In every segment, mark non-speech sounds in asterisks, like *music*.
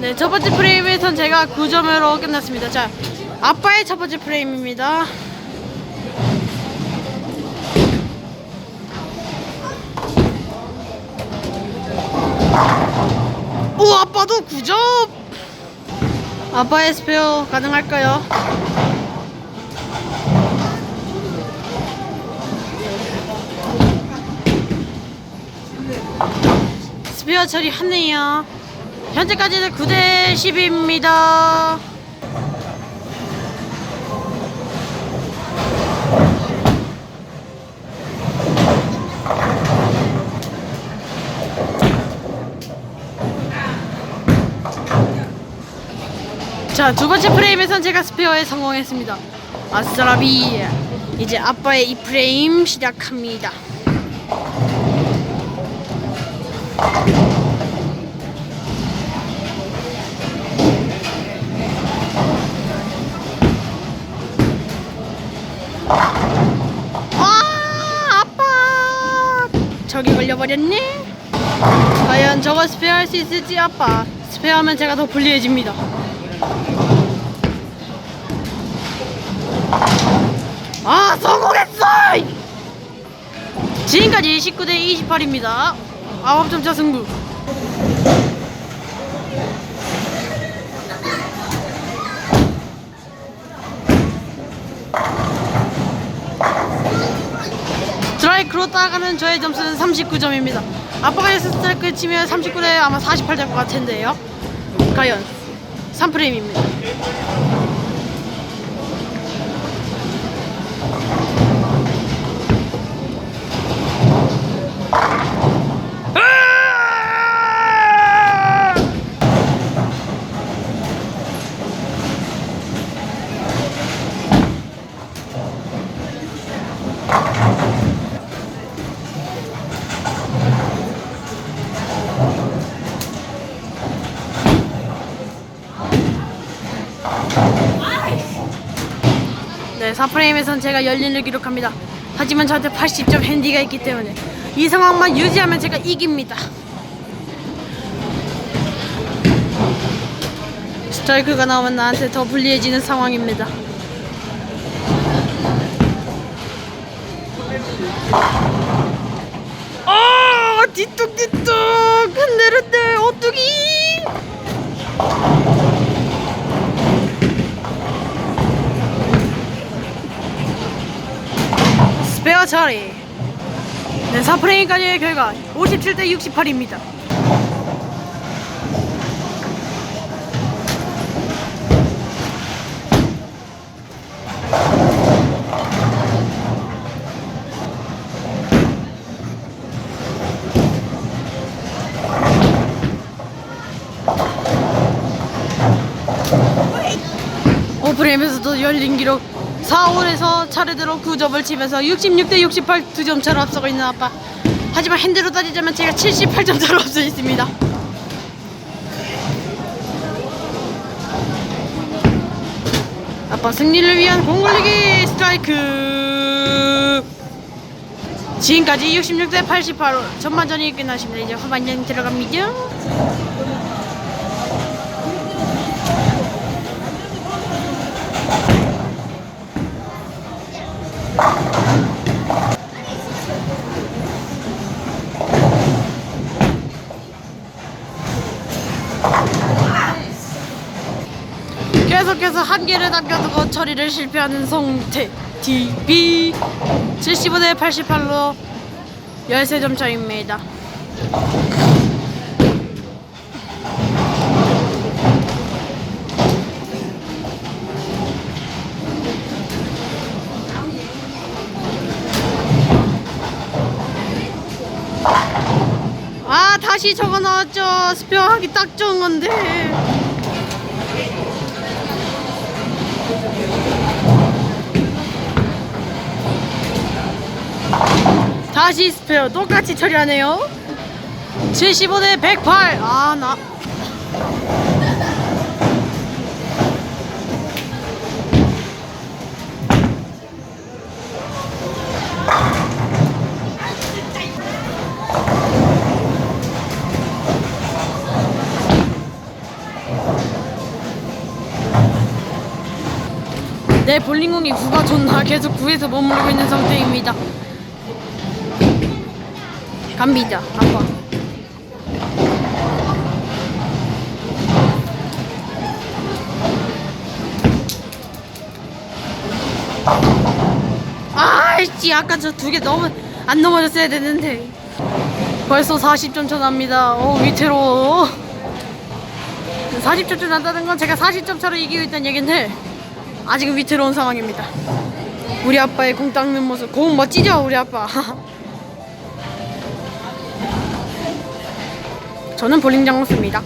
네, 첫 번째 프레임에선 제가 9점으로 끝났습니다. 자, 아빠의 첫 번째 프레임입니다. 오, 아빠도 9점! 아빠의 스페어 가능할까요? 스페어 처리하네요. 현재까지는 9대 10입니다. 자, 두 번째 프레임에선 제가 스페어에 성공했습니다. 아싸라비. 이제 아빠의 이 프레임 시작합니다. 아, 아빠! 저기 걸려버렸네? 과연 저거 스페어 할 수 있을지 아빠. 스페어 하면 제가 더 불리해집니다. 아, 성공했어! 지금까지 19대 28입니다. 9점 차 승부. 스트라이크로 따라가는 저의 점수는 39점입니다. 아빠가 스트라이크 치면 39대 아마 48될 것 같은데요. 과연 3프레 네, 4프레임에선 제가 열린을 기록합니다. 하지만 저한테 80점 핸디가 있기 때문에 이 상황만 유지하면 제가 이깁니다. 스트라이크가 나오면 나한테 더 불리해지는 상황입니다. 아, 뒤뚝뒤뚝 흔들흔들 오뚜기. 스페어 처리. 네, 4프레임까지의 결과 57대 68입니다. 오프레임에서도 열린 기록 4홀에서 차례대로 9점을 치면서 66대 68두점 차로 앞서고 있는 아빠. 하지만 핸드로 따지자면 제가 78점 차로 앞서 있습니다. 아빠 승리를 위한 공 올리기 스트라이크. 지금까지 66대 88로 전반전이 끝났습니다. 이제 후반전 들어갑니다 계속해서 한 개를 남겨두고 처리를 실패하는 송태 TV. 75대 88로 13점 차입니다. 아 다시 저거 나왔죠. 스페어 하기 딱 좋은 건데 다시 스페어 똑같이 처리하네요. 75 대 108 아 나 내 볼링공이 구가 존나 계속 구에서 머무르고 있는 상태입니다. 갑니다. 아빠. 아이씨 아까 저 두 개 너무 안 넘어졌어야 되는데. 벌써 40점 차 납니다. 어 위태로워. 40점 차 난다는 건 제가 40점 차로 이기고 있다는 얘긴데 아직은 위태로운 상황입니다. 우리 아빠의 공 닦는 모습. 공 멋지죠 우리 아빠 *laughs* 저는 볼링장 없습니다.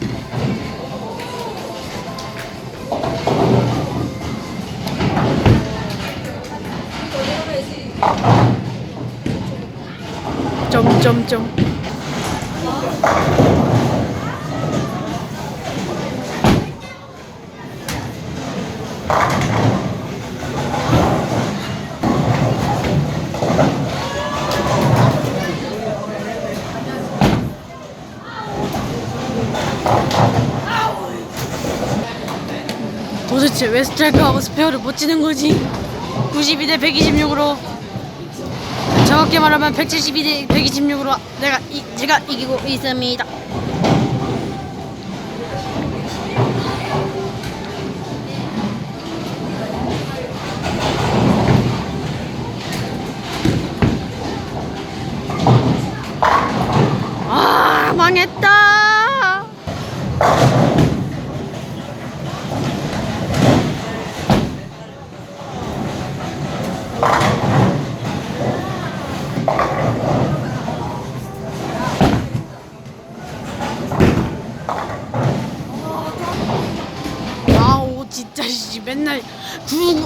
점점점 도대체 왜 스트라이크하고 스페어를 못 치는 거지? 92대 126으로 정확히 말하면 172대 126으로 내가 이, 제가 이기고 있습니다.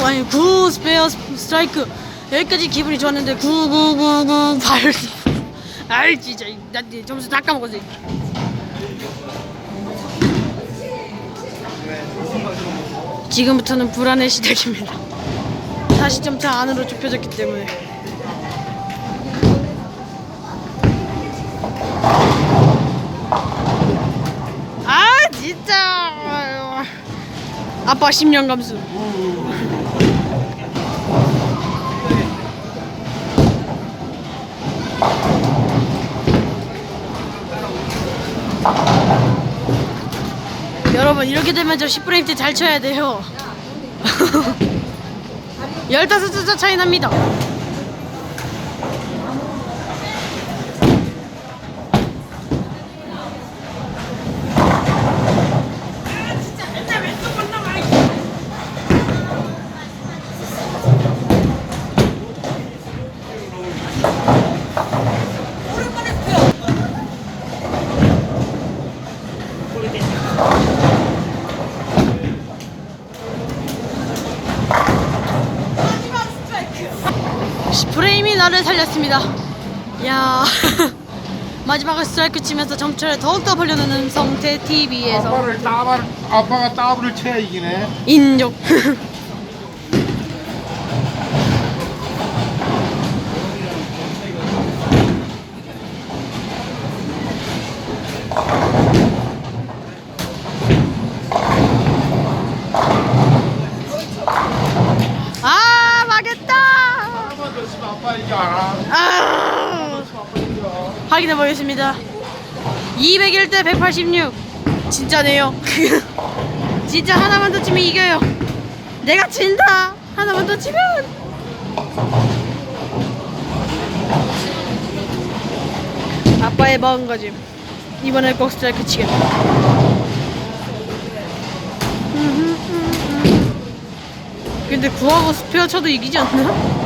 아니 구 스페어 스트라이크. 여기까지 기분이 좋았는데 구구구구 발. *laughs* 아이 진짜. 나 점수 다 까먹었어 지금부터는 불안의 시작입니다. 40점 차 안으로 좁혀졌기 때문에. 아 진짜. 아빠 10년 감수 여러분 이렇게 되면 저 10프레임 때 잘 쳐야 돼요. *laughs* 15숫자 차이 납니다 프레임이 나를 살렸습니다. 야 *laughs* 마지막에 스트라이크 치면서 점수를 더욱더 벌려놓는 성태 TV에서 아빠를 따발 아빠가 따블을 쳐야 이기네. 인정. *laughs* 아 망했다. 한번 더 치면 아빠 이기 알아. 아 아빠 이겨. 확인해 보겠습니다. 201대 186. 진짜네요. *laughs* 진짜 하나만 더 치면 이겨요. 내가 진다. 하나만 더 치면. 아빠의 마음가짐. 이번에 꼭 스트라이크 치겠다. 근데 구하고 스페어 쳐도 이기지 않나?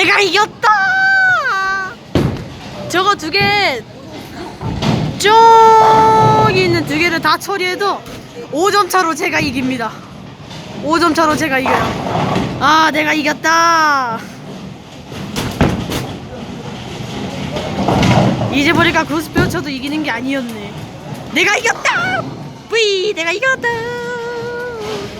내가 이겼다! 저거 두 개, 저기 있는 두 개를 다 처리해도 5점 차로 제가 이깁니다. 5점 차로 제가 이겨요. 아, 내가 이겼다! 이제 보니까 구스페어 쳐도 이기는 게 아니었네. 내가 이겼다! 뿌이! 내가 이겼다!